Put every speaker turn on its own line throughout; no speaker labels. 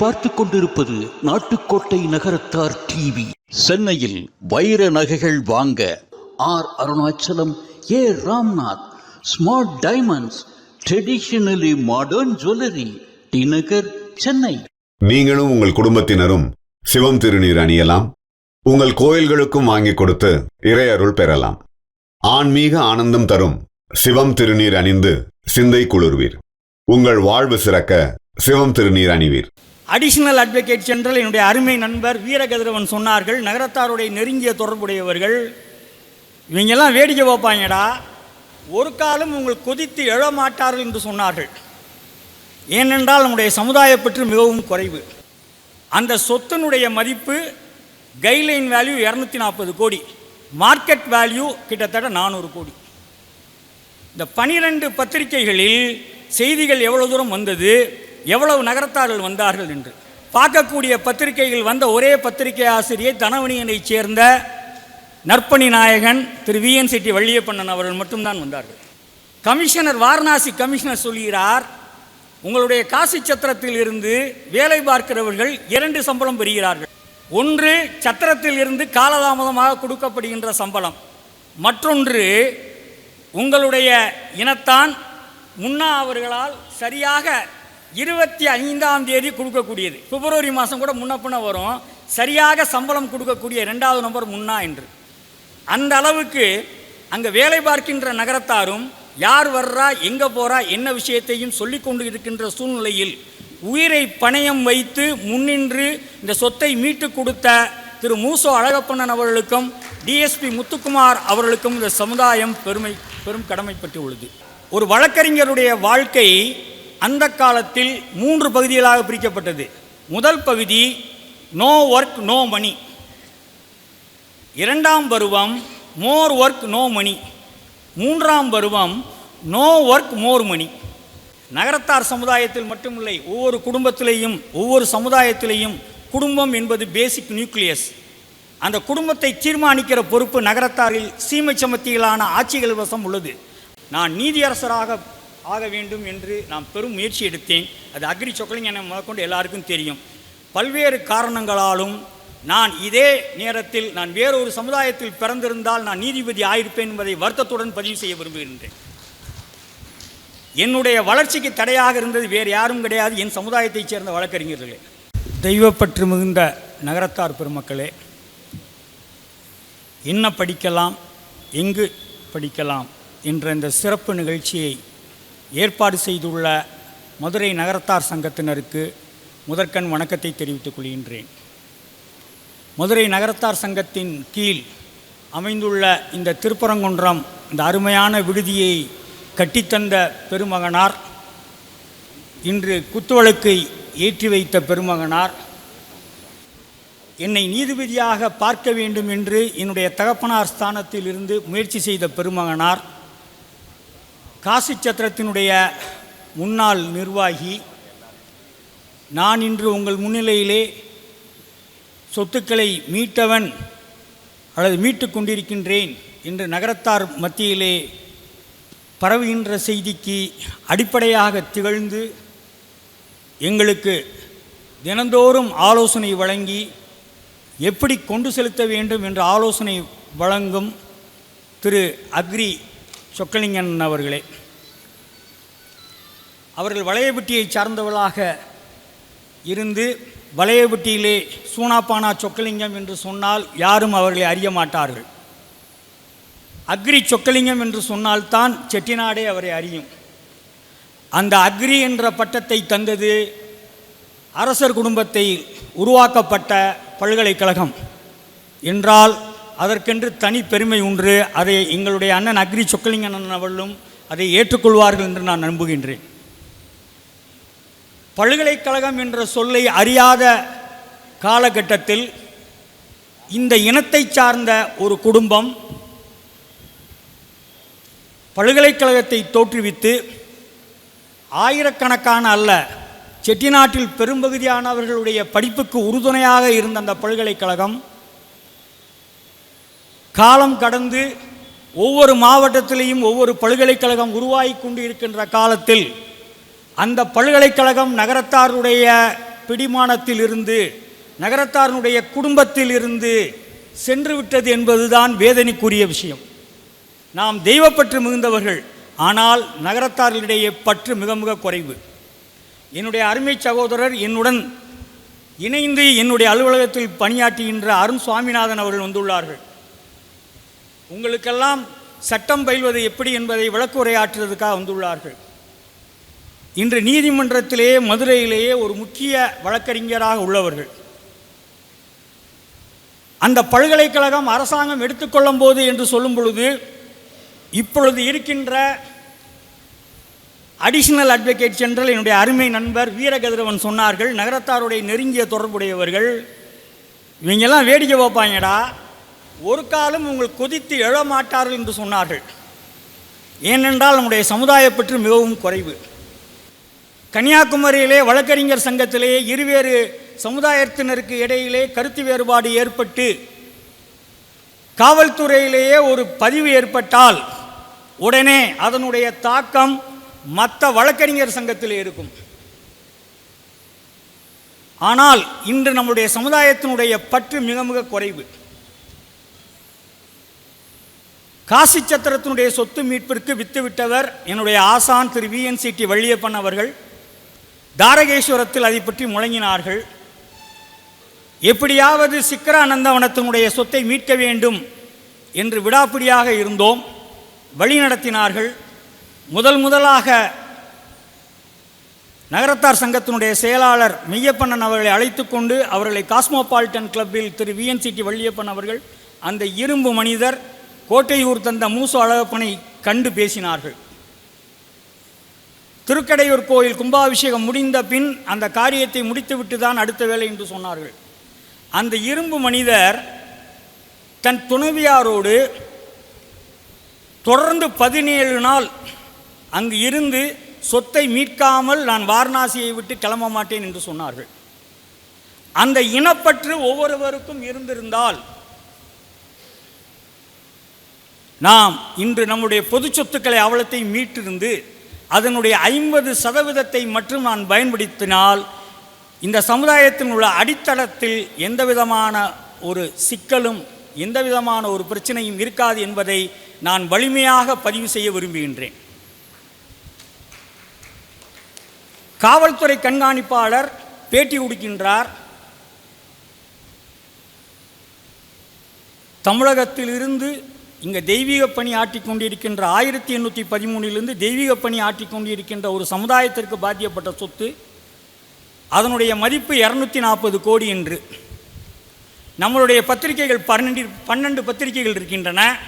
நீங்கள் கொண்டிருப்பது நாட்டுக்கோட்டை நகரத்தார் டிவி. சென்னையில் வைர நகைகள் வாங்க R Arunachalam A Ramnath smart diamonds traditionally modern jewellery T Nagar Chennai.
நீங்களும் உங்கள் குடும்பத்தினரும் சிவம் திருநீர் அணியலாம். உங்கள் கோயில்களுக்கும் வாங்கி கொடுத்து இறையருள் பெறலாம். ஆன்மீக ஆனந்தம் தரும் சிவம் திருநீர் அணிந்து சிந்தை குளிர்வீர். உங்கள் வாழ்வு சிறக்க சிவம் திருநீர் அணிவீர்.
அடிஷனல் அட்வொகேட் ஜெனரல் என்னுடைய அருமை நண்பர் வீரகதிரவன் சொன்னார்கள் நகரத்தாருடைய நெருங்கிய தொடர்புடையவர்கள் இவங்கெல்லாம் வேடிக்கை பார்ப்பாங்கடா. ஒரு காலம் உங்கள் கொதித்து எழமாட்டார்கள் என்று சொன்னார்கள். ஏனென்றால் நம்முடைய சமுதாய பற்று மிகவும் குறைவு. அந்த சொத்தினுடைய மதிப்பு கைட்லைன் வேல்யூ இரநூத்தி நாற்பது கோடி. மார்க்கெட் வேல்யூ கிட்டத்தட்ட நானூறு கோடி. இந்த பனிரெண்டு பத்திரிகைகளில் செய்திகள் எவ்வளோ தூரம் வந்தது? எவ்வளவு நகரத்தார்கள் வந்தார்கள் என்று. பார்க்கக்கூடிய பத்திரிகைகள் வந்த ஒரே பத்திரிகை ஆசிரியர் தனவணியனைச் சேர்ந்த நற்பணி நாயகன் திரு வி என் செட்டி வள்ளியப்பண்ணன் அவர்கள் மட்டும்தான் வந்தார்கள். கமிஷனர் வாரணாசி கமிஷனர் சொல்கிறார் உங்களுடைய காசி சத்திரத்தில் இருந்து வேலை பார்க்கிறவர்கள் இரண்டு சம்பளம் பெறுகிறார்கள். ஒன்று சத்திரத்தில் இருந்து காலதாமதமாக கொடுக்கப்படுகின்ற சம்பளம். மற்றொன்று உங்களுடைய இனத்தான் முன்னா அவர்களால் சரியாக இருபத்தி ஐந்தாம் தேதி கொடுக்கக்கூடியது. பிப்ரவரி மாதம் கூட முன்ன பின்ன வரும். சரியாக சம்பளம் கொடுக்கக்கூடிய ரெண்டாவது நம்பர் முன்னா என்று. அந்த அளவுக்கு அங்கே வேலை பார்க்கின்ற நகரத்தாரும் யார் வர்றா எங்கே போகிறா என்ன விஷயத்தையும் சொல்லி கொண்டு இருக்கின்ற சூழ்நிலையில் உயிரை பணயம் வைத்து முன்னின்று இந்த சொத்தை மீட்டு கொடுத்த திரு மூசோ அழகப்பண்ணன் அவர்களுக்கும் டிஎஸ்பி முத்துக்குமார் அவர்களுக்கும் இந்த சமுதாயம் பெருமை பெரும் கடமைப்பட்டு உள்ளது. ஒரு வழக்கறிஞருடைய வாழ்க்கை அந்த காலத்தில் மூன்று பகுதிகளாக பிரிக்கப்பட்டது. முதல் பகுதி நோ ஒர்க் நோ மணி இரண்டாம் பருவம் மோர் ஒர்க் நோ மணி மூன்றாம் பருவம் நோ ஒர்க் மோர் மணி நகரத்தார் சமுதாயத்தில் மட்டுமில்லை ஒவ்வொரு குடும்பத்திலேயும் ஒவ்வொரு சமுதாயத்திலேயும் குடும்பம் என்பது பேசிக் நியூக்ளியஸ் அந்த குடும்பத்தை தீர்மானிக்கிற பொறுப்பு நகரத்தாரில் சீமை சமத்தியிலான ஆட்சிகள் வசம் உள்ளது. நான் நீதியரசராக ஆக வேண்டும் என்று நான் பெரும் முயற்சி எடுத்தேன். அது அக்ரி சொக்கலிங் என முதற்கொண்டு எல்லாருக்கும் தெரியும். பல்வேறு காரணங்களாலும் நான் இதே நேரத்தில் நான் வேறொரு சமுதாயத்தில் பிறந்திருந்தால் நான் நீதிபதி ஆயிருப்பேன் என்பதை வருத்தத்துடன் பதிவு செய்ய விரும்புகின்றேன். என்னுடைய வளர்ச்சிக்கு தடையாக இருந்தது வேறு யாரும் கிடையாது. என் சமுதாயத்தைச் சேர்ந்த வழக்கறிஞர்களே. தெய்வப்பற்று மிகுந்த நகரத்தார் பெருமக்களே என்ன படிக்கலாம் எங்கு படிக்கலாம் என்ற இந்த சிறப்பு நிகழ்ச்சியை ஏற்பாடு செய்துள்ள மதுரை நகரத்தார் சங்கத்தினருக்கு முதற்கண் வணக்கத்தை தெரிவித்துக் கொள்கின்றேன். மதுரை நகரத்தார் சங்கத்தின் கீழ் அமைந்துள்ள இந்த திருப்பரங்குன்றம் இந்த அருமையான விடுதியை கட்டித்தந்த பெருமகனார் இன்று குத்துவழக்கை ஏற்றி வைத்த பெருமகனார் என்னை நீதிபதியாக பார்க்க வேண்டும் என்று என்னுடைய தகப்பனார் ஸ்தானத்தில் இருந்து முயற்சி செய்த பெருமகனார் காசி சத்திரத்தினுடைய முன்னாள் நிர்வாகி நான் இன்று உங்கள் முன்னிலையிலே சொத்துக்களை மீட்டவன் அல்லது மீட்டு கொண்டிருக்கின்றேன் என்று நகரத்தார் மத்தியிலே பரவுகின்ற செய்திக்கு அடிப்படையாக திகழ்ந்து எங்களுக்கு தினந்தோறும் ஆலோசனை வழங்கி எப்படி கொண்டு செலுத்த வேண்டும் என்ற ஆலோசனை வழங்கும் திரு அக்ரி சொக்கலிங்கன் அவர்களே அவர்கள் வளையபட்டியை சார்ந்தவர்களாக இருந்து வளையபட்டியிலே சூனாப்பானா சொக்கலிங்கம் என்று சொன்னால் யாரும் அவர்களை அறிய மாட்டார்கள். அக்ரி சொக்கலிங்கம் என்று சொன்னால்தான் செட்டிநாடே அவரை அறியும். அந்த அக்ரி என்ற பட்டத்தை தந்தது அரசர் குடும்பத்தை உருவாக்கப்பட்ட பல்கலைக்கழகம். என்றால் அதற்கென்று தனி பெருமை உண்டு. அதை எங்களுடைய அண்ணன் அக்ரி சொக்கலிங்கன் அண்ணன் அவர்களும் அதை ஏற்றுக்கொள்வார்கள் என்று நான் நம்புகின்றேன். பல்கலைக்கழகம் என்ற சொல்லை அறியாத காலகட்டத்தில் இந்த இனத்தை சார்ந்த ஒரு குடும்பம் பல்கலைக்கழகத்தை தோற்றுவித்து ஆயிரக்கணக்கான அல்ல செட்டிநாட்டில் பெரும்பகுதியானவர்களுடைய படிப்புக்கு உறுதுணையாக இருந்த அந்த பல்கலைக்கழகம் காலம் கடந்து ஒவ்வொரு மாவட்டத்திலேயும் ஒவ்வொரு பல்கலைக்கழகம் உருவாகி கொண்டு இருக்கின்ற காலத்தில் அந்த பல்கலைக்கழகம் நகரத்தாருடைய பிடிமானத்தில் இருந்து நகரத்தாருடைய குடும்பத்தில் இருந்து சென்று விட்டது என்பதுதான் வேதனைக்குரிய விஷயம். நாம் தெய்வப்பற்று மிகுந்தவர்கள் ஆனால் நகரத்தார்களிடையே பற்று மிக மிக குறைவு. என்னுடைய அருமை சகோதரர் என்னுடன் இணைந்து என்னுடைய அலுவலகத்தில் பணியாற்றுகின்ற அருண் சுவாமிநாதன் அவர்கள் வந்துள்ளார்கள். உங்களுக்கெல்லாம் சட்டம் பயில்வது எப்படி என்பதை விளக்குரையாற்றுவதற்காக வந்துள்ளார்கள். இன்று நீதிமன்றத்திலேயே மதுரையிலேயே ஒரு முக்கிய வழக்கறிஞராக உள்ளவர்கள். அந்த பல்கலைக்கழகம் அரசாங்கம் எடுத்துக்கொள்ளும் போது என்று சொல்லும் பொழுது இப்பொழுது இருக்கின்ற அடிஷனல் அட்வொகேட் ஜெனரல் என்னுடைய அருமை நண்பர் வீரகதிரவன் சொன்னார்கள் நகரத்தாருடைய நெருங்கிய தொடர்புடையவர்கள் இவங்கெல்லாம் வேடிக்கை பார்ப்பாங்கடா. ஒரு காலம் உங்கள் கொதித்து எழமாட்டார்கள் என்று சொன்னார்கள். ஏனென்றால் நம்முடைய சமுதாய பற்று மிகவும் குறைவு. கன்னியாகுமரியிலே வழக்கறிஞர் சங்கத்திலே இருவேறு சமுதாயத்தினருக்கு இடையிலே கருத்து வேறுபாடு ஏற்பட்டு காவல்துறையிலேயே ஒரு பதிவு ஏற்பட்டால் உடனே அதனுடைய தாக்கம் மற்ற வழக்கறிஞர் சங்கத்திலே இருக்கும். ஆனால் இன்று நம்முடைய சமுதாயத்தினுடைய பற்று மிக மிக குறைவு. காசி சத்திரத்தினுடைய சொத்து மீட்பிற்கு வித்துவிட்டவர் என்னுடைய ஆசான் திரு விஎன்சிடி வள்ளியப்பன் அவர்கள். தாரகேஸ்வரத்தில் அதை பற்றி முழங்கினார்கள். எப்படியாவது சிக்கரானந்தவனத்தினுடைய சொத்தை மீட்க வேண்டும் என்று விடாப்பிடியாக இருந்தோம். வழி நடத்தினார்கள். முதல் முதலாக நகரத்தார் சங்கத்தினுடைய செயலாளர் மெய்யப்பண்ணன் அவர்களை அழைத்து கொண்டு அவர்களை காஸ்மோபாலிட்டன் கிளப்பில் திரு விஎன்சிடி வள்ளியப்பன் அவர்கள் அந்த இரும்பு மனிதர் கோட்டையூர் தந்த மூசு அழகப்பனை கண்டு பேசினார்கள். திருக்கடையூர் கோயில் கும்பாபிஷேகம் முடிந்த பின் அந்த காரியத்தை முடித்துவிட்டு தான் அடுத்த வேலை என்று சொன்னார்கள். அந்த இரும்பு மனிதர் தன் துணைவியாரோடு தொடர்ந்து பதினேழு நாள் அங்கு இருந்து சொத்தை மீட்காமல் நான் வாரணாசியை விட்டு கிளம்ப மாட்டேன் என்று சொன்னார்கள். அந்த இனப்பற்று ஒவ்வொருவருக்கும் இருந்திருந்தால் நாம் இன்று நம்முடைய பொது சொத்துக்களை அவலத்தை மீட்டிருந்து அதனுடைய ஐம்பது சதவீதத்தை மட்டும் நான் பயன்படுத்தினால் இந்த சமுதாயத்தின் உள்ள அடித்தளத்தில் எந்த விதமான ஒரு சிக்கலும் எந்த விதமான ஒரு பிரச்சனையும் இருக்காது என்பதை நான் வலிமையாக பதிவு செய்ய விரும்புகின்றேன். காவல்துறை கண்காணிப்பாளர் பேட்டி கொடுக்கின்றார் தமிழகத்திலிருந்து இங்கே தெய்வீக பணி ஆட்டிக்கொண்டிருக்கின்ற ஆயிரத்தி எண்ணூற்றி பதிமூணிலிருந்து தெய்வீக பணி ஆட்டிக்கொண்டிருக்கின்ற ஒரு சமுதாயத்திற்கு பாத்தியப்பட்ட சொத்து அதனுடைய மதிப்பு இரநூத்தி நாற்பது கோடி என்று. நம்மளுடைய பத்திரிகைகள் பன்னெண்டு பன்னெண்டு பத்திரிகைகள் இருக்கின்றன.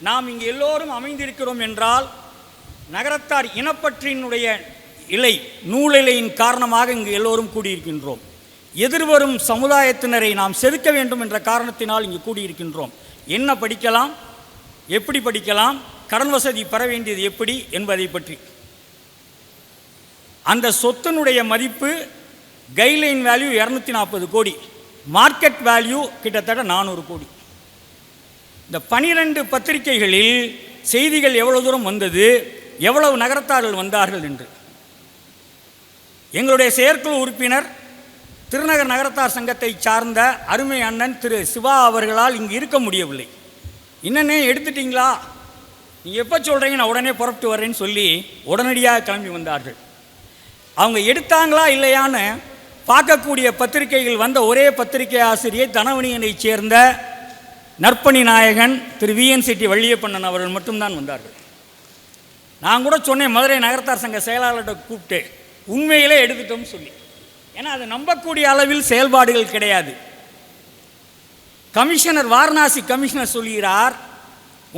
நாம் இங்கு எல்லோரும் அமைந்திருக்கிறோம் என்றால் நகரத்தார் இனப்பற்றினுடைய இலை நூலிலையின் காரணமாக இங்கு எல்லோரும் கூடியிருக்கின்றோம். எதிர்வரும் சமுதாயத்தினரை நாம் செதுக்க வேண்டும் என்ற காரணத்தினால் இங்கு கூடியிருக்கின்றோம். என்ன படிக்கலாம்? எப்படி படிக்கலாம்? கடன் வசதி பெற வேண்டியது எப்படி என்பதை பற்றி. அந்த சொத்தினுடைய மதிப்பு கைட்லைன் வேல்யூ இரநூத்தி நாற்பது கோடி. மார்க்கெட் வேல்யூ கிட்டத்தட்ட நானூறு கோடி. இந்த பனிரெண்டு பத்திரிகைகளில் செய்திகள் எவ்வளவு தூரம் வந்தது? எவ்வளவு நகரத்தார்கள் வந்தார்கள் என்று. எங்களுடைய செயற்குழு உறுப்பினர் திருநகர் நகரத்தார் சங்கத்தை சார்ந்த அருமை அண்ணன் திரு சிவா அவர்களால் இங்கு இருக்க முடியவில்லை. என்னண்ணே எடுத்துட்டிங்களா? நீ எப்போ சொல்கிறீங்க நான் உடனே புறப்பட்டு வர்றேன்னு சொல்லி உடனடியாக கிளம்பி வந்தார்கள். அவங்க எடுத்தாங்களா இல்லையான்னு பார்க்கக்கூடிய பத்திரிகைகள் வந்த ஒரே பத்திரிகை ஆசிரியர் தனவணியனைச் சேர்ந்த நற்பணி நாயகன் திரு விஎன் செட்டி வள்ளியப்பண்ணன் அவர்கள் மட்டும்தான் வந்தார்கள். நான் கூட சொன்னேன் மதுரை நகரத்தார் சங்க செயலாளர்கிட்ட கூப்பிட்டு உண்மையிலே எடுத்துட்டோம்னு சொல்லி. ஏன்னா அது நம்பக்கூடிய அளவில் செயல்பாடுகள் கிடையாது. கமிஷனர் வாரணாசி கமிஷனர் சொல்கிறார்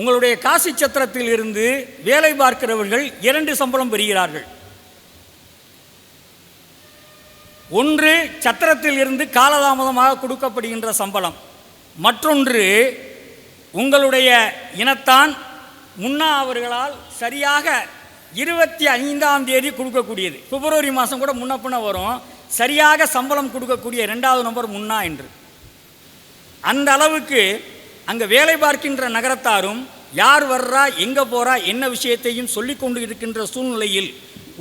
உங்களுடைய காசி சத்திரத்தில் இருந்து வேலை பார்க்கிறவர்கள் இரண்டு சம்பளம் பெறுகிறார்கள். ஒன்று சத்திரத்தில் இருந்து காலதாமதமாக கொடுக்கப்படுகின்ற சம்பளம். மற்றொன்று உங்களுடைய இனத்தான் முன்னா அவர்களால் சரியாக இருபத்தி ஐந்தாம் தேதி கொடுக்கக்கூடியது. பிப்ரவரி மாதம் கூட முன்ன பின்ன வரும். சரியாக சம்பளம் கொடுக்கக்கூடிய ரெண்டாவது நம்பர் முன்னா என்று. அந்த அளவுக்கு அங்கே வேலை பார்க்கின்ற நகரத்தாரும் யார் வர்றா எங்கே போகிறா என்ன விஷயத்தையும் சொல்லி கொண்டு இருக்கின்ற சூழ்நிலையில்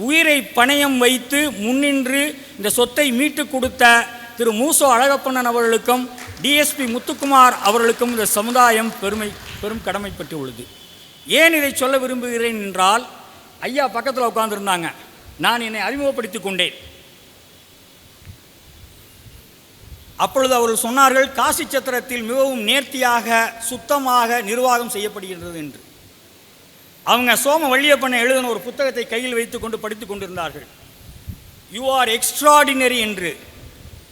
உயிரை பணயம் வைத்து முன்னின்று இந்த சொத்தை மீட்டு கொடுத்த திரு மூசோ அழகப்பண்ணன் அவர்களுக்கும் டிஎஸ்பி முத்துக்குமார் அவர்களுக்கும் இந்த சமுதாயம் பெருமை பெரும் கடமைப்பட்டு உள்ளது. ஏன் இதை சொல்ல விரும்புகிறேன் என்றால் ஐயா பக்கத்தில் உட்காந்துருந்தாங்க நான் என்னை அறிமுகப்படுத்திக் கொண்டேன். அப்பொழுது அவர்கள் சொன்னார்கள் காசி சத்திரத்தில் மிகவும் நேர்த்தியாக சுத்தமாக நிர்வாகம் செய்யப்படுகின்றது என்று. அவங்க சோம வள்ளியப்பனை எழுதின ஒரு புத்தகத்தை கையில் வைத்துக்கொண்டு படித்துக் கொண்டிருந்தார்கள். யூ ஆர் எக்ஸ்ட்ராடினரி என்று.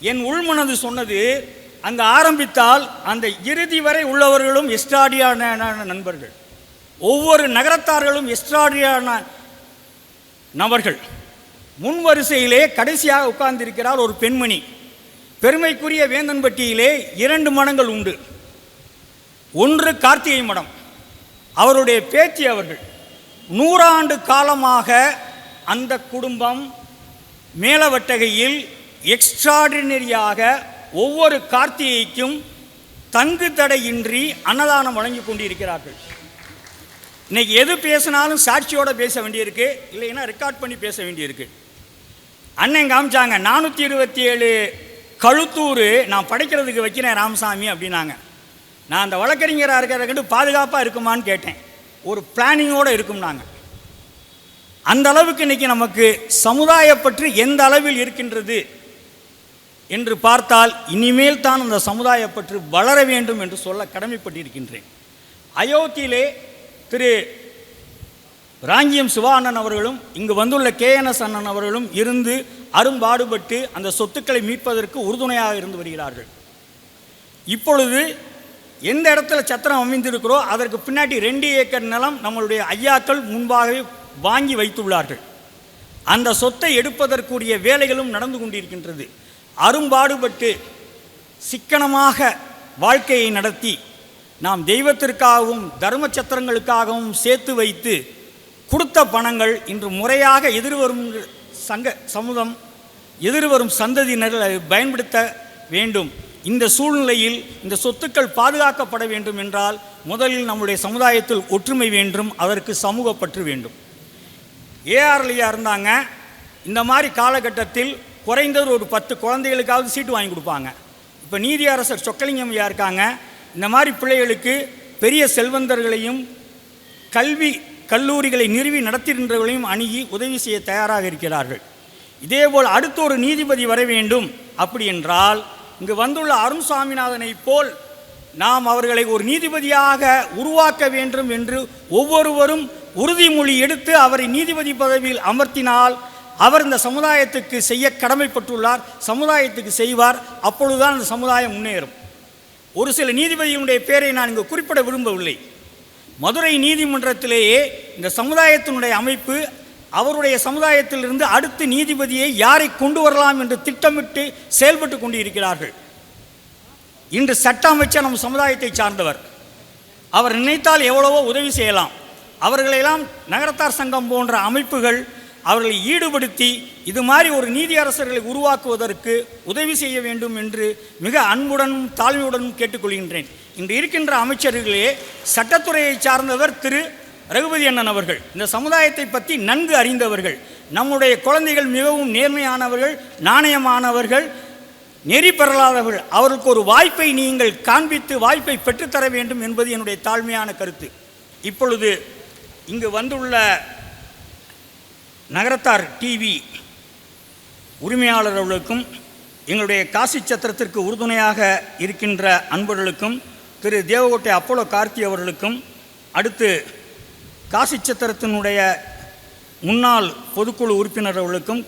என் உள்மனது சொன்னது அந்த ஆரம்பித்தால் அந்த இறுதி வரை உள்ளவர்களும் எஸ்ட்ராடியான நண்பர்கள். ஒவ்வொரு நகரத்தார்களும் எஸ்ட்ராடியான நபர்கள். முன் வரிசையிலே கடைசியாக உட்கார்ந்திருக்கிறார் ஒரு பெண்மணி. பெருமைக்குரிய வேந்தன்பட்டியிலே இரண்டு மடங்கள் உண்டு. ஒன்று கார்த்திகை மடம். அவருடைய பேத்தி அவர்கள். நூறாண்டு காலமாக அந்த குடும்பம் மேலவட்டகையில் எக்ஸ்ட்ராடினரியாக ஒவ்வொரு கார்த்திகைக்கும் தங்கு தடையின்றி அன்னதானம் வழங்கி கொண்டிருக்கிறார்கள். இன்னைக்கு எது பேசினாலும் சாட்சியோடு பேச வேண்டியிருக்கு. இல்லைன்னா ரெக்கார்ட் பண்ணி பேச வேண்டியிருக்கு. அண்ணன் காமிச்சாங்க நானூற்றி இருபத்தி ஏழு கழுத்தூர் நான் படைக்கிறதுக்கு வைக்கிறேன் ராமசாமி அப்படின்னாங்க. நான் அந்த வழக்கறிஞராக இருக்கிறதுக்கு பாதுகாப்பாக இருக்குமான்னு கேட்டேன். ஒரு பிளானிங்கோடு இருக்கும்னாங்க. அந்த அளவுக்கு இன்னைக்கு நமக்கு சமுதாயப்பற்று எந்த அளவில் இருக்கின்றது என்று பார்த்தால் இனிமேல் தான் அந்த சமுதாயப்பற்று வளர வேண்டும் என்று சொல்ல கடமைப்பட்டிருக்கின்றேன். அயோத்தியிலே திரு ராங்கியம் சிவானன் அவர்களும் இங்கு வந்துள்ள கேஎன்எஸ் அண்ணன் அவர்களும் இருந்து அரும்பாடுபட்டு அந்த சொத்துக்களை மீட்பதற்கு உறுதுணையாக இருந்து வருகிறார்கள். இப்பொழுது எந்த இடத்துல சத்திரம் அமைந்திருக்கிறோ அதற்கு பின்னாடி ரெண்டு ஏக்கர் நிலம் நம்மளுடைய ஐயாக்கள் முன்பாகவே வாங்கி வைத்துள்ளார்கள். அந்த சொத்தை எடுப்பதற்குரிய வேலைகளும் நடந்து கொண்டிருக்கின்றது. அரும்பாடுபட்டு சிக்கனமாக வாழ்க்கையை நடத்தி நாம் தெய்வத்திற்காகவும் தர்ம சத்திரங்களுக்காகவும் சேர்த்து வைத்து கொடுத்த பணங்கள் இன்று முறையாக எதிர்வரும் சங்க சமூகம் எதிர்வரும் சந்ததியினர்கள் பயன்படுத்த வேண்டும். இந்த சூழ்நிலையில் இந்த சொத்துக்கள் பாதுகாக்கப்பட வேண்டும் என்றால் முதலில் நம்முடைய சமுதாயத்தில் ஒற்றுமை வேண்டும் அதற்கு சமூகப்பற்று வேண்டும். ஏஆர்லியா இருந்தாங்க. இந்த மாதிரி காலகட்டத்தில் குறைந்தது ஒரு பத்து குழந்தைகளுக்காவது சீட்டு வாங்கி கொடுப்பாங்க. இப்போ நீதியரசர் சொக்கலிங்கம் ஐயா இருக்காங்க. இந்த மாதிரி பிள்ளைகளுக்கு பெரிய செல்வந்தர்களையும் கல்வி கல்லூரிகளை நிறுவி நடத்துகின்றவர்களையும் அணுகி உதவி செய்ய தயாராக இருக்கிறார்கள். இதேபோல் அடுத்த ஒரு நீதிபதி வர வேண்டும். அப்படி என்றால் இங்கு வந்துள்ள அருண் சாமிநாதனை போல் நாம் அவர்களை ஒரு நீதிபதியாக உருவாக்க வேண்டும் என்று ஒவ்வொருவரும் உறுதிமொழி எடுத்து அவரை நீதிபதி பதவியில் அமர்த்தினால் அவர் இந்த சமுதாயத்துக்கு செய்ய கடமைப்பட்டுள்ளார் சமுதாயத்துக்கு செய்வார் அப்பொழுதுதான் அந்த சமுதாயம் முன்னேறும். ஒரு சில நீதிபதியினுடைய பேரை நான் இங்கு குறிப்பிட விரும்பவில்லை. மதுரை நீதிமன்றத்திலேயே இந்த சமுதாயத்தினுடைய அமைப்பு அவருடைய சமுதாயத்திலிருந்து அடுத்து நீதிபதியை யாரை கொண்டு வரலாம் என்று திட்டமிட்டு செயல்பட்டு கொண்டிருக்கிறார்கள். இன்று சட்ட அமைச்சர் நம் சமுதாயத்தை சார்ந்தவர். அவர் நினைத்தால் எவ்வளவோ உதவி செய்யலாம். அவர்களெல்லாம் நகரத்தார் சங்கம் போன்ற அமைப்புகள் அவர்களை ஈடுபடுத்தி இது மாதிரி ஒரு நீதியரசர்களை உருவாக்குவதற்கு உதவி செய்ய வேண்டும் என்று மிக அன்புடனும் தாழ்மையுடனும் கேட்டுக்கொள்கின்றேன். இன்று இருக்கின்ற அமைச்சர்களே சட்டத்துறையை சார்ந்தவர் திரு. ரகுபதி அண்ணன் அவர்கள். இந்த சமுதாயத்தை பற்றி நன்கு அறிந்தவர்கள். நம்முடைய குழந்தைகள் மிகவும் நேர்மையானவர்கள் நாணயமானவர்கள் நெறி பெறலாதவர்கள். அவர்களுக்கு ஒரு வாய்ப்பை நீங்கள் காண்பித்து வாய்ப்பை பெற்றுத்தர வேண்டும் என்பது என்னுடைய தாழ்மையான கருத்து. இப்பொழுது இங்கு வந்துள்ள நகரத்தார் டிவி உரிமையாளர்களுக்கும் எங்களுடைய காசி சத்திரத்திற்கு உறுதுணையாக இருக்கின்ற அன்பர்களுக்கும் திரு தேவகோட்டை அப்போலோ கார்த்தி அவர்களுக்கும் அடுத்து காசி சத்திரத்தினுடைய முன்னாள் பொதுக்குழு உறுப்பினர் அவர்களுக்கும்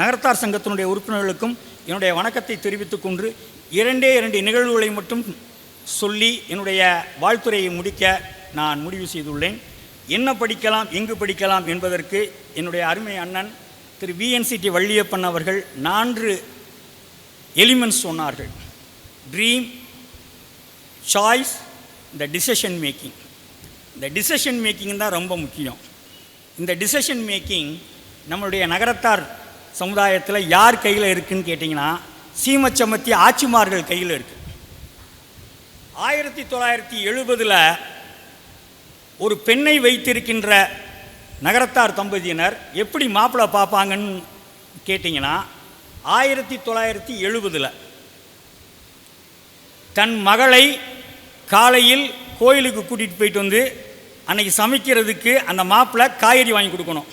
நகரத்தார் சங்கத்தினுடைய உறுப்பினர்களுக்கும் என்னுடைய வணக்கத்தை தெரிவித்துக் கொண்டு இரண்டே இரண்டு நிகழ்வுகளை மட்டும் சொல்லி என்னுடைய வாழ்த்துறையை முடிக்க நான் முடிவு செய்துள்ளேன். என்ன படிக்கலாம் எங்கு படிக்கலாம் என்பதற்கு என்னுடைய அருமை அண்ணன் திரு விஎன்சிடி வள்ளியப்பன் அவர்கள் நான்கு எலிமெண்ட்ஸ் சொன்னார்கள். ட்ரீம் சாய்ஸ் இந்த டிசிஷன் மேக்கிங் இந்த டிசிஷன் மேக்கிங் தான் ரொம்ப முக்கியம். இந்த டிசிஷன் மேக்கிங் நம்மளுடைய நகரத்தார் சமுதாயத்தில் யார் கையில் இருக்குதுன்னு கேட்டிங்கன்னா சீமச்சமத்தி ஆட்சிமார்கள் கையில் இருக்குது ஆயிரத்தி தொள்ளாயிரத்தி எழுபதில் ஒரு பெண்ணை வைத்திருக்கின்ற நகரத்தார் தம்பதியினர் எப்படி மாப்பிள்ளை பார்ப்பாங்கன்னு கேட்டிங்கன்னா ஆயிரத்தி தொள்ளாயிரத்தி எழுபதில் தன் மகளை காலையில் கோயிலுக்கு கூட்டிகிட்டு போயிட்டு வந்து அன்னைக்கு சமைக்கிறதுக்கு அந்த மாப்பிள்ளை காய்கறி வாங்கி கொடுக்கணும்.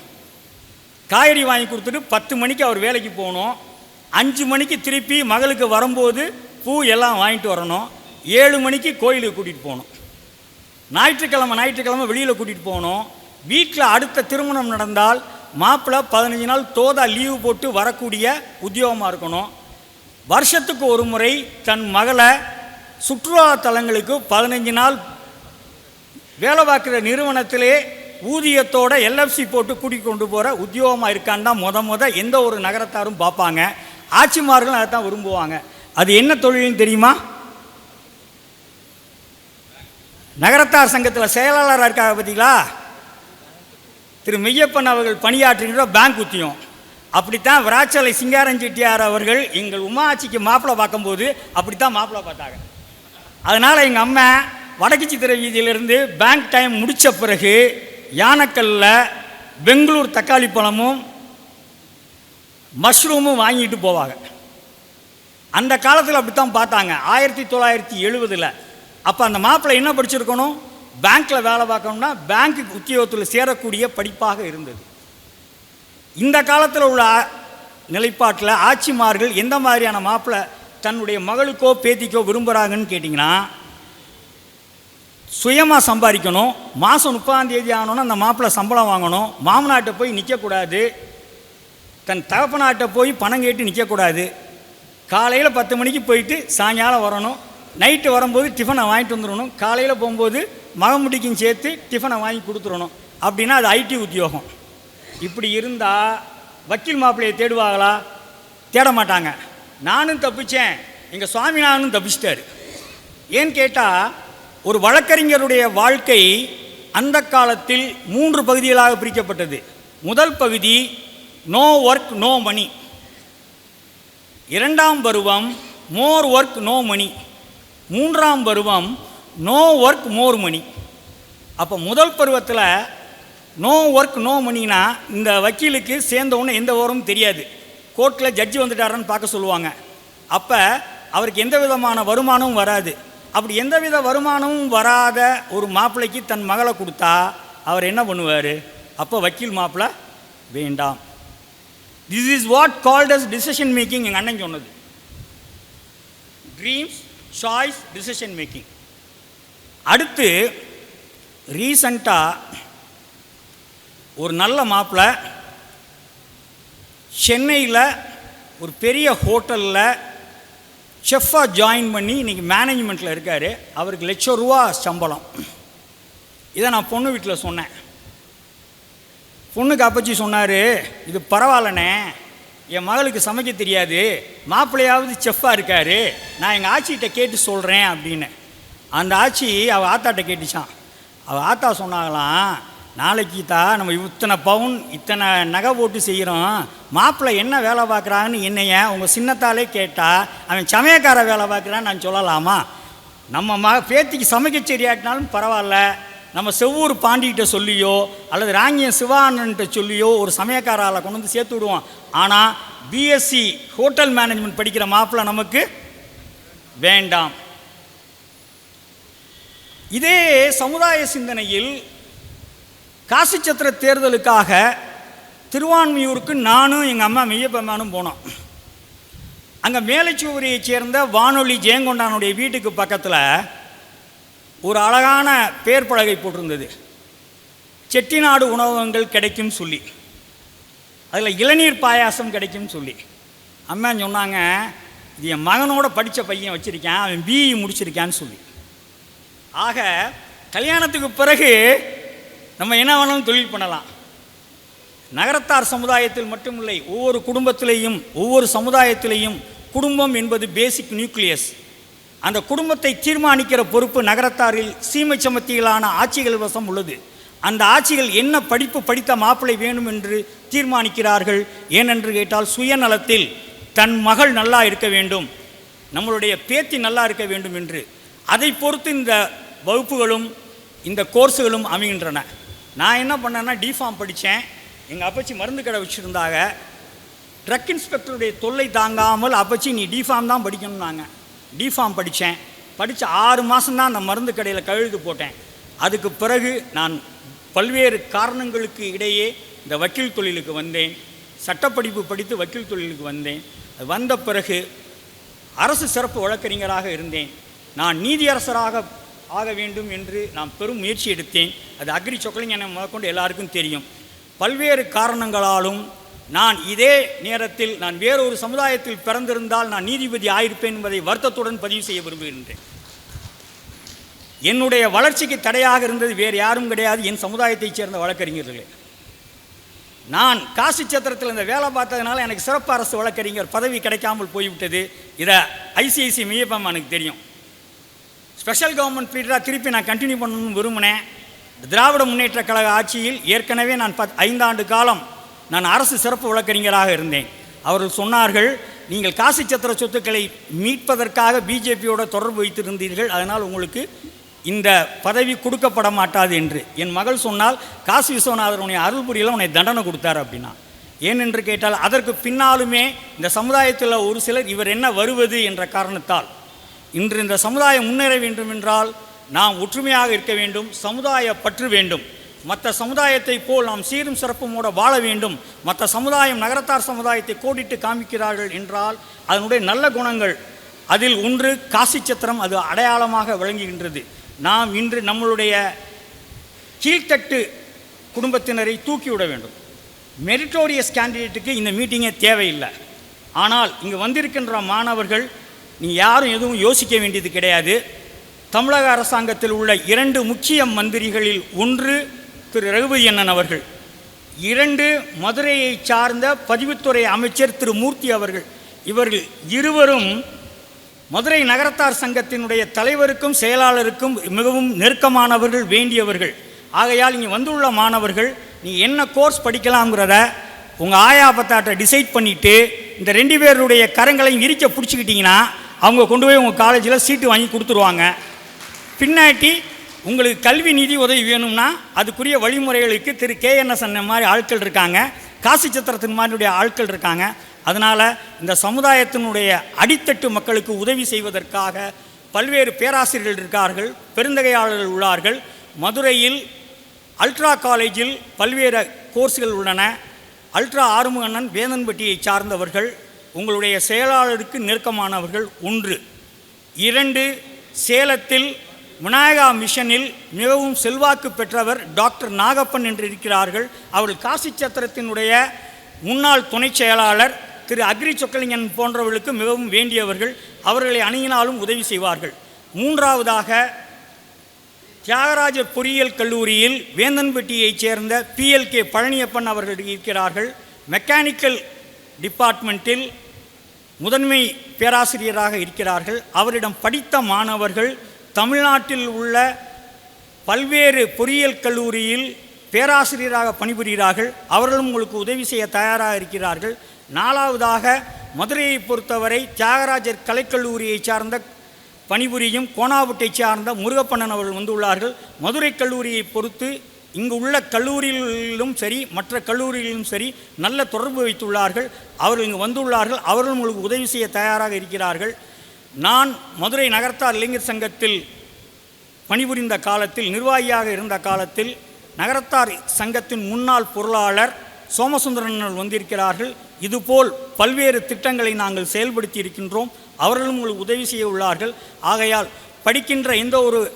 காய்கறி வாங்கி கொடுத்துட்டு பத்து மணிக்கு அவர் வேலைக்கு போகணும். அஞ்சு மணிக்கு திருப்பி மகளுக்கு வரும்போது பூ எல்லாம் வாங்கிட்டு வரணும். ஏழு மணிக்கு கோயிலுக்கு கூட்டிகிட்டு போகணும். ஞாயிற்றுக்கிழமை ஞாயிற்றுக்கிழமை வெளியில் கூட்டிகிட்டு போகணும் வீட்டில் அடுத்த திருமணம் நடந்தால் மாப்பிள்ளை பதினஞ்சு நாள் தோதா லீவு போட்டு வரக்கூடிய உத்தியோகமாக இருக்கணும். வருஷத்துக்கு ஒரு முறை தன் மகளை சுற்றுலா தலங்களுக்கு பதினஞ்சு நாள் வேலை பார்க்குற நிறுவனத்திலே ஊதியத்தோட எல்எஃப்சி போட்டு கூட்டிக் கொண்டு போகிற உத்தியோகமாக இருக்கான்னு தான் முத முத எந்த ஒரு நகரத்தாரும் பார்ப்பாங்க. ஆட்சிமார்களும் அதை தான் விரும்புவாங்க. அது என்ன தொழில்னு தெரியுமா? நகரத்தார் சங்கத்தில் செயலாளராக இருக்காங்க பார்த்தீங்களா திரு மெய்யப்பன் அவர்கள் பணியாற்றுகின்ற பேங்க் உத்தியம். அப்படித்தான் விராச்சலை சிங்காரஞ்செட்டியார் அவர்கள் எங்கள் உமாச்சிக்கு மாப்பிள்ளை பார்க்கும்போது அப்படித்தான் மாப்பிள்ளை பார்த்தாங்க. அதனால் எங்கள் அம்மா வடக்கு சித்திர வீதியிலிருந்து பேங்க் டைம் முடித்த பிறகு யானைக்கல்லில் பெங்களூர் தக்காளி பழமும் மஷ்ரூமும் வாங்கிட்டு போவாங்க. அந்த காலத்தில் அப்படித்தான் பார்த்தாங்க. ஆயிரத்தி தொள்ளாயிரத்தி எழுபதில் அப்போ அந்த மாப்பிள்ளை என்ன படிச்சிருக்கணும்? பேங்க்கில் வேலை பார்க்கணும்னா பேங்க்கு உத்தியோகத்தில் சேரக்கூடிய படிப்பாக இருந்தது. இந்த காலத்தில் உள்ள நிலைப்பாட்டில் ஆட்சிமார்கள் எந்த மாதிரியான மாப்பிள்ளை தன்னுடைய மகளுக்கோ பேத்திக்கோ விரும்புகிறாங்கன்னு கேட்டிங்கன்னா சுயமாக சம்பாதிக்கணும். மாதம் முப்பதாம் தேதி ஆனோன்னா அந்த மாப்பிள்ளை சம்பளம் வாங்கணும். மாமனாட்ட போய் நிற்கக்கூடாது தன் தகப்பனாட்ட போய் பணம் கேட்டு நிற்கக்கூடாது காலையில் பத்து மணிக்கு போயிட்டு சாயங்காலம் வரணும். நைட்டு வரும்போது டிஃபனை வாங்கிட்டு வந்துடணும். காலையில் போகும்போது மகமுடிக்கும் சேர்த்து டிஃபனை வாங்கி கொடுத்துடணும். அப்படின்னா அது ஐடி உத்தியோகம். இப்படி இருந்தால் வக்கீல் மாப்பிள்ளையை தேடுவாங்களா? தேட மாட்டாங்க. நானும் தப்பிச்சேன். எங்கள் சுவாமிநாதனும் தப்பிச்சிட்டாரு. ஏன்னு கேட்டால் ஒரு வழக்கறிஞருடைய வாழ்க்கை அந்த காலத்தில் மூன்று பகுதிகளாக பிரிக்கப்பட்டது. முதல் பகுதி நோ ஒர்க் நோ மணி இரண்டாம் பருவம் மோர் ஒர்க் நோ மணி மூன்றாம் பருவம் நோ ஒர்க் மோர் மணி அப்போ முதல் பருவத்தில் நோ ஒர்க் நோ மணினா இந்த வக்கீலுக்கு சேர்ந்தவொன்னே எந்த ஓரமும் தெரியாது. கோர்ட்டில் ஜட்ஜி வந்துட்டாரான்னு பார்க்க சொல்லுவாங்க. அப்போ அவருக்கு எந்த விதமான வருமானமும் வராது. அப்படி எந்தவித வருமானமும் வராத ஒரு மாப்பிள்ளைக்கு தன் மகளை கொடுத்தா அவர் என்ன பண்ணுவார்? அப்போ வக்கீல் மாப்பிள்ளை வேண்டாம். This is what called as decision making எங்கள் அண்ணன் சொன்னது. ட்ரீம்ஸ் சாய்ஸ் டிசிஷன் மேக்கிங் அடுத்து ரீசண்டாக ஒரு நல்ல மாப்பிள்ளை சென்னையில் ஒரு பெரிய ஹோட்டலில் செஃப்பாக ஜாயின் பண்ணி இன்றைக்கி மேனேஜ்மெண்ட்டில் இருக்கார். அவருக்கு லட்சம் ரூபா சம்பளம். இதை நான் பொண்ணு வீட்டில் சொன்னேன். பொண்ணுக்கு அப்பச்சி சொன்னார் இது பரவாயில்லண்ணே. என் மகளுக்கு சமைக்க தெரியாது. மாப்பிள்ளையாவது செஃப்பாக இருக்கார். நான் எங்கள் ஆச்சிகிட்ட கேட்டு சொல்கிறேன் அப்படின்னு. அந்த ஆச்சி அவள் ஆத்தாட்ட கேட்டுச்சான் அவள் ஆத்தா சொன்னாங்களாம் நாளைக்கு தான் நம்ம இத்தனை பவுன் இத்தனை நகை போட்டு செய்கிறோம் மாப்பிள்ளை என்ன வேலை பார்க்குறாங்கன்னு என்னைய உங்கள் சின்னத்தாலே கேட்டால் அவன் சமயக்கார வேலை பார்க்குறான்னு நான் சொல்லலாமா? நம்ம ம பேத்திக்கு சமைக்க சரியாட்டினாலும் பரவாயில்ல. நம்ம செவ்வூர் பாண்டிகிட்ட சொல்லியோ அல்லது ராங்கியம் சிவானன்ட்ட சொல்லியோ ஒரு சமயக்காரால் கொண்டு வந்து சேர்த்து விடுவோம். ஆனால் பிஎஸ்சி ஹோட்டல் மேனேஜ்மெண்ட் படிக்கிற மாப்பிள்ள நமக்கு வேண்டாம். இதே சமுதாய சிந்தனையில் காசி சத்திர தேர்தலுக்காக திருவான்மியூருக்கு நானும் எங்கள் அம்மா மெய்யப்பம்மானும் போனோம். அங்கே மேலச்சூரியைச் சேர்ந்த வானொலி ஜெயங்கொண்டானுடைய வீட்டுக்கு பக்கத்தில் ஒரு அழகான பேர் பலகை போட்டிருந்தது. செட்டிநாடு உணவகங்கள் கிடைக்கும் சொல்லி. அதில் இளநீர் பாயாசம் கிடைக்கும் சொல்லி. அம்மா சொன்னாங்க இது என் மகனோட படித்த பையன் வச்சுருக்கேன் அவன் பிஇ முடிச்சிருக்கான்னு சொல்லி. ஆக கல்யாணத்துக்கு பிறகு நம்ம என்ன வேணாலும் தொழில் பண்ணலாம். நகரத்தார் சமுதாயத்தில் மட்டுமில்லை ஒவ்வொரு குடும்பத்திலேயும் ஒவ்வொரு சமுதாயத்திலேயும் குடும்பம் என்பது பேசிக் நியூக்ளியஸ் அந்த குடும்பத்தை தீர்மானிக்கிற பொறுப்பு நகரத்தாரில் சீமை சமத்தியிலான ஆட்சிகள் வசம் உள்ளது. அந்த ஆட்சிகள் என்ன படிப்பு படித்த மாப்பிள்ளை வேணும் என்று தீர்மானிக்கிறார்கள்? ஏனென்று கேட்டால் சுயநலத்தில் தன் மகள் நல்லா இருக்க வேண்டும். நம்மளுடைய பேத்தி நல்லா இருக்க வேண்டும் என்று. அதை பொறுத்து இந்த வகுப்புகளும் இந்த கோர்ஸுகளும் அமைகின்றன. நான் என்ன பண்ணேன்னா டிஃபார்ம் படித்தேன். எங்கள் அப்பச்சி மருந்து கடை வச்சுருந்தாங்க. ட்ரக் இன்ஸ்பெக்டருடைய தொல்லை தாங்காமல் அப்பச்சி நீ டிஃபார்ம் தான் படிக்கணும்னாங்க. டிஃபார்ம் படித்தேன் படித்த ஆறு மாதம்தான் அந்த மருந்து கடையில் கழுது போட்டேன். அதுக்கு பிறகு நான் பல்வேறு காரணங்களுக்கு இடையே இந்த வக்கீல் தொழிலுக்கு வந்தேன். சட்டப்படிப்பு படித்து வக்கீல் தொழிலுக்கு வந்தேன். அது வந்த பிறகு அரசு சிறப்பு வழக்கறிஞராக இருந்தேன். நான் நீதியரசராக ஆக வேண்டும் என்று நான் பெரும் முயற்சி எடுத்தேன். அது அக்ரி சொக்கலிங்க முதற்கொண்டு எல்லாருக்கும் தெரியும். பல்வேறு காரணங்களாலும் நான் இதே நேரத்தில் நான் வேறொரு சமுதாயத்தில் பிறந்திருந்தால் நான் நீதிபதி ஆயிருப்பேன் என்பதை வருத்தத்துடன் பதிவு செய்ய விரும்புகின்றேன். என்னுடைய வளர்ச்சிக்கு தடையாக இருந்தது வேறு யாரும் கிடையாது. என் சமுதாயத்தைச் சேர்ந்த வழக்கறிஞர்களே. நான் காசி சத்திரத்தில் இந்த வேலை பார்த்ததுனால எனக்கு சிறப்பு அரசு வழக்கறிஞர் பதவி கிடைக்காமல் போய்விட்டது. இதை ஐசிஐசி மையப்பம் எனக்கு தெரியும். ஸ்பெஷல் கவர்மெண்ட் பீரியடாக திருப்பி நான் கண்டினியூ பண்ணணும்னு விரும்பினேன். திராவிட முன்னேற்ற கழக ஆட்சியில் ஏற்கனவே நான் பத் ஐந்தாண்டு காலம் நான் அரசு சிறப்பு வழக்கறிஞராக இருந்தேன். அவர்கள் சொன்னார்கள் நீங்கள் காசி சத்திர சொத்துக்களை மீட்பதற்காக பிஜேபியோட தொடர்பு வைத்திருந்தீர்கள் அதனால் உங்களுக்கு இந்த பதவி கொடுக்கப்பட மாட்டாது என்று. என் மகள் சொன்னால் காசி விஸ்வநாதர் உன்னை அருள் புரியல உன்னை தண்டனை கொடுத்தார் அப்படின்னா. ஏனென்று கேட்டால் அதற்கு பின்னாலுமே இந்த சமுதாயத்தில் ஒரு சிலர் இவர் என்ன வருவது? என்ற காரணத்தால். இன்று இந்த சமுதாயம் முன்னேற வேண்டும் என்றால் நாம் ஒற்றுமையாக இருக்க வேண்டும் சமுதாய பற்று வேண்டும். மற்ற சமுதாயத்தை போல் நாம் சீரும் சிறப்புமோட வாழ வேண்டும். மற்ற சமுதாயம் நகரத்தார் சமுதாயத்தை கோடிட்டு காமிக்கிறார்கள் என்றால் அதனுடைய நல்ல குணங்கள் அதில் ஒன்று காசி சத்திரம் அது அடையாளமாக விளங்குகின்றது. நாம் இன்று நம்மளுடைய கீழ்த்தட்டு குடும்பத்தினரை தூக்கிவிட வேண்டும். மெரிட்டோரியஸ் கேண்டிடேட்டுக்கு இந்த மீட்டிங்கே தேவையில்லை. ஆனால் இங்கே வந்திருக்கின்ற மாணவர்கள் நீ யாரும் எதுவும் யோசிக்க வேண்டியது கிடையாது. தமிழக அரசாங்கத்தில் உள்ள இரண்டு முக்கிய மந்திரிகளில் ஒன்று திரு ரகுபதி அண்ணன் அவர்கள். இரண்டு மதுரையை சார்ந்த பதிவுத்துறை அமைச்சர் திரு மூர்த்தி அவர்கள். இவர்கள் இருவரும் மதுரை நகரத்தார் சங்கத்தினுடைய தலைவருக்கும் செயலாளருக்கும் மிகவும் நெருக்கமானவர்கள் வேண்டியவர்கள். ஆகையால் இங்கே வந்துள்ள மாணவர்கள் நீ என்ன கோர்ஸ் படிக்கலாம்ங்கிறத உங்கள் ஆயா பத்தாட்டை டிசைட் பண்ணிவிட்டு இந்த ரெண்டு பேருடைய கரங்களையும் விரிக்க பிடிச்சிக்கிட்டிங்கன்னா அவங்க கொண்டு போய் உங்கள் காலேஜில் சீட்டு வாங்கி கொடுத்துருவாங்க. பின்னாட்டி உங்களுக்கு கல்வி நிதி உதவி வேணும்னா அதுக்குரிய வழிமுறைகளுக்கு திரு கேஎன்எஸ் அண்ணன் மாதிரி ஆட்கள் இருக்காங்க. காசி சத்திரத்தின் மாதிரியுடைய ஆட்கள் இருக்காங்க. அதனால் இந்த சமுதாயத்தினுடைய அடித்தட்டு மக்களுக்கு உதவி செய்வதற்காக பல்வேறு பேராசிரியர்கள் இருக்கார்கள் பெருந்தகையாளர்கள் உள்ளார்கள். மதுரையில் அல்ட்ரா காலேஜில் பல்வேறு கோர்ஸ்கள் உள்ளன. அல்ட்ரா ஆறுமுகண்ணன் வேதன்பட்டியை சார்ந்தவர்கள். உங்களுடைய செயலாளருக்கு நெருக்கமானவர்கள் ஒன்று. இரண்டு சேலத்தில் விநாயகா மிஷனில் மிகவும் செல்வாக்கு பெற்றவர் டாக்டர் நாகப்பன் என்று இருக்கிறார்கள் அவர்கள் காசி சத்திரத்தினுடைய முன்னாள் துணைச் செயலாளர் திரு அக்ரி சொக்கலிங்கன் போன்றவர்களுக்கு மிகவும் வேண்டியவர்கள். அவர்களை அணுகினாலும் உதவி செய்வார்கள். மூன்றாவதாக தியாகராஜர் பொறியியல் கல்லூரியில் வேந்தன்பட்டியைச் சேர்ந்த பிஎல்கே பழனியப்பன் அவர்கள் இருக்கிறார்கள். மெக்கானிக்கல் டிபார்ட்மெண்ட்டில் முதன்மை பேராசிரியராக இருக்கிறார்கள். அவரிடம் படித்த மாணவர்கள் தமிழ்நாட்டில் உள்ள பல்வேறு பொறியியல் கல்லூரியில் பேராசிரியராக பணிபுரிகிறார்கள். அவர்களும் உங்களுக்கு உதவி செய்ய தயாராக இருக்கிறார்கள். நாலாவதாக மதுரையை பொறுத்தவரை தியாகராஜர் கலைக்கல்லூரியை சார்ந்த பணிபுரியும் கோணாவுட்டை சார்ந்த முருகப்பண்ணன் அவர்கள் வந்துள்ளார்கள். மதுரை கல்லூரியை பொறுத்து இங்கு உள்ள கல்லூரிகளிலும் சரி மற்ற கல்லூரிகளிலும் சரி நல்ல தொடர்பு வைத்துள்ளார்கள். அவர்கள் இங்கு வந்துள்ளார்கள். அவர்கள் உங்களுக்கு உதவி செய்ய தயாராக இருக்கிறார்கள். நான் மதுரை நகரத்தார் இளைஞர் சங்கத்தில் பணிபுரிந்த காலத்தில் நிர்வாகியாக இருந்த காலத்தில் நகரத்தார் சங்கத்தின் முன்னாள் பொருளாளர் சோமசுந்தரன் வந்திருக்கிறார்கள். இதுபோல் பல்வேறு திட்டங்களை நாங்கள் செயல்படுத்தி இருக்கின்றோம். அவர்களும் உங்களுக்கு உதவி செய்ய உள்ளார்கள். ஆகையால் படிக்கின்ற எந்த ஒரு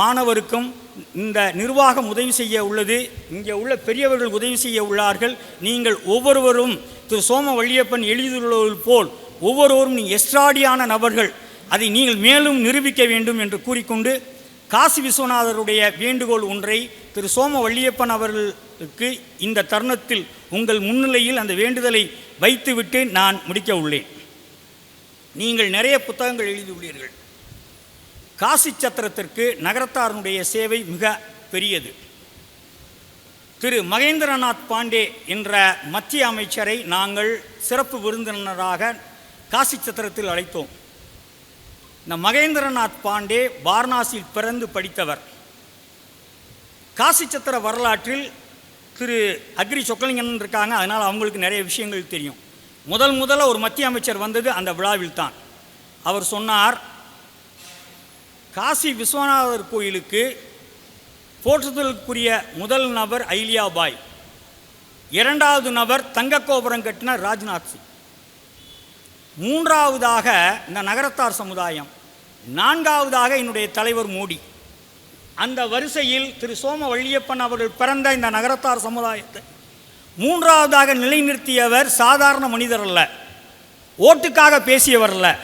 மாணவருக்கும் இந்த நிர்வாகம் உதவி செய்ய உள்ளது. இங்கே உள்ள பெரியவர்கள் உதவி செய்ய உள்ளார்கள். நீங்கள் ஒவ்வொருவரும் திரு சோம வள்ளியப்பன் எழுதியுள்ளது போல் ஒவ்வொருவரும் நீ எஸ்ட்ராடியான நபர்கள். அதை நீங்கள் மேலும் நிரூபிக்க வேண்டும் என்று கூறிக்கொண்டு காசி விஸ்வநாதருடைய வேண்டுகோள் ஒன்றை திரு சோம வள்ளியப்பன் அவர்களுக்கு இந்த தருணத்தில் உங்கள் முன்னிலையில் அந்த வேண்டுதலை வைத்துவிட்டு நான் முடிக்க உள்ளேன். நீங்கள் நிறைய புத்தகங்கள் எழுதியுள்ளீர்கள். காசி சத்திரத்திற்கு நகரத்தாரனுடைய சேவை மிக பெரியது. திரு மகேந்திரநாத் பாண்டே என்ற மத்திய அமைச்சரை நாங்கள் சிறப்பு விருந்தினராக காசி சத்திரத்தில் அழைத்தோம். இந்த மகேந்திரநாத் பாண்டே வாரணாசியில் பிறந்து படித்தவர். காசி சத்திர வரலாற்றில் திரு அக்ரி சொக்கலிங்கன் இருக்காங்க அதனால் அவங்களுக்கு நிறைய விஷயங்கள் தெரியும். முதல் முதல்ல ஒரு மத்திய அமைச்சர் வந்தது அந்த விழாவில் தான். அவர் சொன்னார் காசி விஸ்வநாதர் கோயிலுக்கு போற்றுதலுக்குரிய முதல் நபர் ஐலியா பாய். இரண்டாவது நபர் தங்க கோபுரம் கட்டின ராஜ்நாத் சிங். மூன்றாவதாக இந்த நகரத்தார் சமுதாயம். நான்காவதாக என்னுடைய தலைவர் மோடி. அந்த வரிசையில் திரு சோம வள்ளியப்பன் அவர்கள் பிறந்த இந்த நகரத்தார் சமுதாயத்தை. மூன்றாவதாக நிலைநிறுத்தியவர் சாதாரண மனிதர் அல்ல. ஓட்டுக்காக பேசியவர் அல்ல.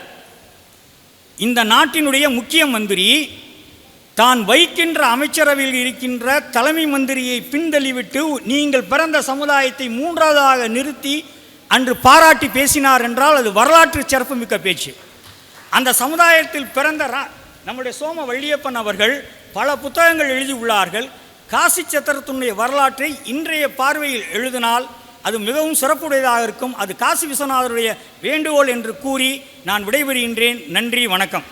இந்த நாட்டினுடைய முக்கிய மந்திரி தான் வைக்கின்ற அமைச்சரவையில் இருக்கின்ற தலைமை மந்திரியை பின்தள்ளிவிட்டு நீங்கள் பிறந்த சமுதாயத்தை மூன்றாவதாக நிறுத்தி அன்று பாராட்டி பேசினார் என்றால் அது வரலாற்று சிறப்புமிக்க பேச்சு. அந்த சமுதாயத்தில் பிறந்த நம்முடைய சோம வள்ளியப்பன் அவர்கள் பல புத்தகங்கள் எழுதியுள்ளார்கள். காசி சத்திரத்தினுடைய வரலாற்றை இன்றைய பார்வையில் எழுதினால் அது மிகவும் சிறப்புடையதாக இருக்கும். அது காசி விஸ்வநாதருடைய வேண்டுகோள் என்று கூறி நான் விடைபெறுகின்றேன். நன்றி வணக்கம்.